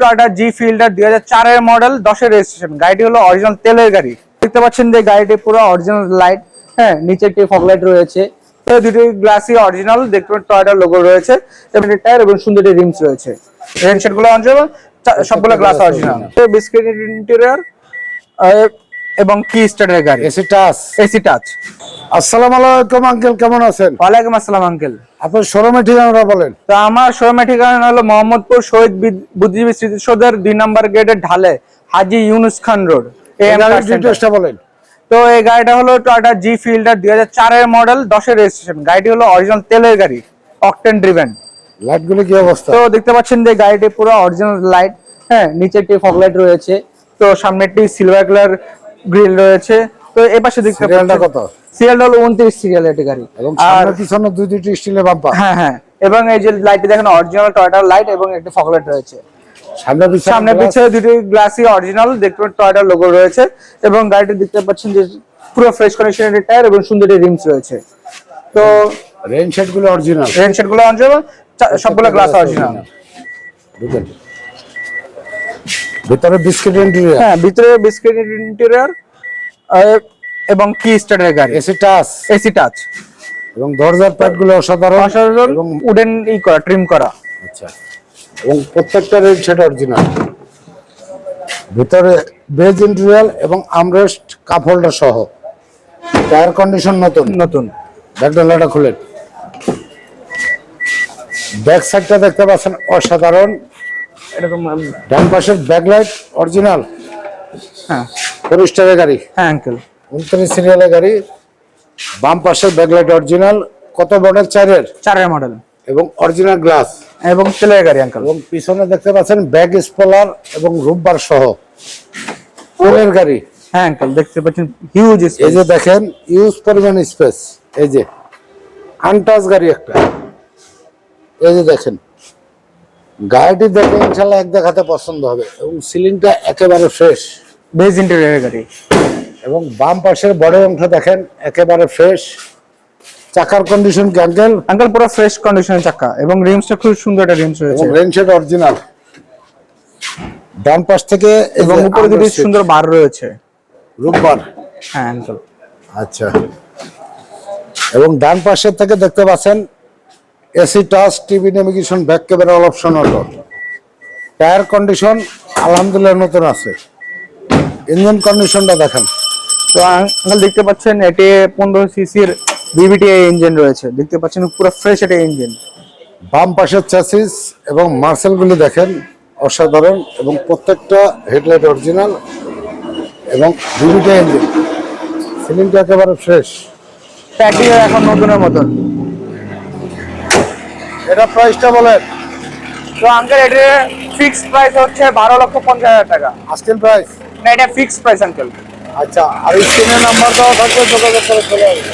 Toyota জি fielder দুই হাজার চারের মডেল দশের রেজিস্ট্রেশন গাড়িটি হলো অরিজিনাল তেলের গাড়ি। দেখতে পাচ্ছেন যে গাড়িটি পুরো অরিজিনাল লাইট হ্যাঁ নিচে একটি ফগ লাইট রয়েছে। দুটি গ্লাসই অরিজিনাল দেখতে পাচ্ছেন টয়োটার লোগো রয়েছে। এবং টায়ার এবং সুন্দর রিমস রয়েছে। রেনশেডগুলো অরিজিনাল সবগুলো গ্লাস অরিজিনাল বিস্কিট ইন্টেরিয়র এবং কি স্টার্টের গাড়ি। এসি টাচ এসি টাচ আসসালামু আলাইকুম আঙ্কেল কেমন আছেন? ওয়ালাইকুম আসসালাম আঙ্কেল। আপনার শোরুমের ঠিকানাটা বলেন। তো আমার শোরুমের ঠিকানা হলো মোহাম্মদপুর শহীদ বিদ- বুদ্ধিজীবী স্মৃতিসৌধের দুই নম্বর গেটের ঢালে হাজি ইউনুস খান রোড ডিটেলসটা বলেন। তো এই গাড়িটা হলো টয়োটা জি ফিল্ডার দুই হাজার চারের মডেল দশের রেজিস্ট্রেশন গাড়িটি হলো অরিজিনাল তেলের গাড়ি অকটেন ড্রিভেন লাইটগুলো কি অবস্থা? তো দেখতে পাচ্ছেন যে গাড়িটি পুরো অরিজিনাল লাইট হ্যাঁ নিচে একটি ফগ লাইট রয়েছে। তো সামনে একটি সিলভার কালার গ্রিল রয়েছে। তো এই পাশে দেখতে সিরিয়ালটা কত? সিরিয়ালটা হলো উনত্রিশ সিরিয়াল এটি গাড়ি। এবং আর সামনে পিছনে দুই দুইটি স্টিলের বাম্পার হ্যাঁ হ্যাঁ। এবং এই যে লাইটটি দেখেন অরিজিনাল টয়োটার লাইট এবং একটি রয়েছে। সামনে পিছনে সামনে পিছনে দুটি গ্লাসই অরিজিনাল দেখতে পাচ্ছেন টয়োটার লোগো রয়েছে এবং গাড়িটি দেখতে পাচ্ছেন যে পুরো ফ্রেশ কন্ডিশনের টায়ার এবং সুন্দর রিমস রয়েছে। তো শেডগুলো অরিজিনাল রেনগুলো অরিজিনাল সবগুলো গ্লাস অরিজিনাল ভিতরে বিস্কিট ইন্টেরিয়র হ্যাঁ ভিতরে বিস্কিট ইন্টেরিয়র এবং কি স্টার্টের গাড়ি? AC touch. AC touch. এবং দরজার প্যাডগুলো অসাধারণ অসাধারণ এবং উডেন ই করা ট্রিম করা। আচ্ছা। এবং প্রত্যেকটা রেড শেড অরিজিনাল ভিতরে বেজ ইন্টেরিয়র এবং আমরেস্ট কাপ হোল্ডার সহ। টায়ার কন্ডিশন নতুন। নতুন। ব্যাক ডালাটা খুলেন ব্যাক সাইডটা দেখতে পাচ্ছেন অসাধারণ। এরকম ডান পাশের ব্যাকলাইট অরিজিনাল হ্যাঁ। ফোর গাড়ি? হ্যাঁ আঙ্কেল উনত্রিশ সিরিয়ালের গাড়ি বাম পাশের ব্যাকলাইট অরিজিনাল কত মডেল চারের? চারের মডেল এবং অরিজিনাল গ্লাস এবং তেলের গাড়ি আঙ্কেল এবং পিছনে দেখতে পাচ্ছেন ব্যাগ স্পলার এবং রুববার সহ। তেলের গাড়ি। হ্যাঁ আঙ্কেল দেখতে পাচ্ছেন হিউজ এই যে দেখেন ইউজ পরিমাণ স্পেস এই যে আনটাচ গাড়ি একটা। এই যে দেখেন গাড়িটি দেখে ইনশাল্লাহ এক দেখাতে পছন্দ হবে এবং সিলিংটা একেবারে ফ্রেশ বেজ ইন্টেরিয়র গাড়ি। এবং বাম পাশের বড় অংশ দেখেন একেবারে ফ্রেশ চাকার কন্ডিশন ক্যাঙ্কেল আঙ্কেল পুরো ফ্রেশ কন্ডিশনের চাকা এবং রিমসটা খুব সুন্দর একটা রিমস রয়েছে। রেনশেড অরিজিনাল ডান পাশ থেকে এবং উপরে দুটি সুন্দর বার রয়েছে। রূপবার হ্যাঁ আঙ্কেল আচ্ছা। এবং ডান পাশের থেকে দেখতে পাচ্ছেন AC touch TV navigation back camera all option হলো টায়ার কন্ডিশন আলহামদুলিল্লাহ নতুন আছে। ইঞ্জিন কন্ডিশনটা দেখেন। তো আঙ্কেল দেখতে পাচ্ছেন এটি পনেরো সিসির বিবিটি ইঞ্জিন রয়েছে। দেখতে পাচ্ছেন পুরো ফ্রেশ এটা ইঞ্জিন। বাম পাশের চ্যাসিস এবং মার্সেলগুলি দেখেন অসাধারণ এবং প্রত্যেকটা হেডলাইট অরিজিনাল এবং ডিভিটা ইঞ্জিন। সিলিংটা একেবারে ফ্রেশ প্যাকিং এখন নতুনের মতন। এটা প্রাইসটা বলেন। তো আঙ্কেল এটির ফিক্সড প্রাইস হচ্ছে বারো লক্ষ পঞ্চাশ হাজার টাকা। আজকের প্রাইস না, এটা ফিক্সড প্রাইস আঙ্কেল আচ্ছা আর স্ক্রিনের নাম্বার দেওয়া থাকবে, যোগাযোগ করে চলে আসবে।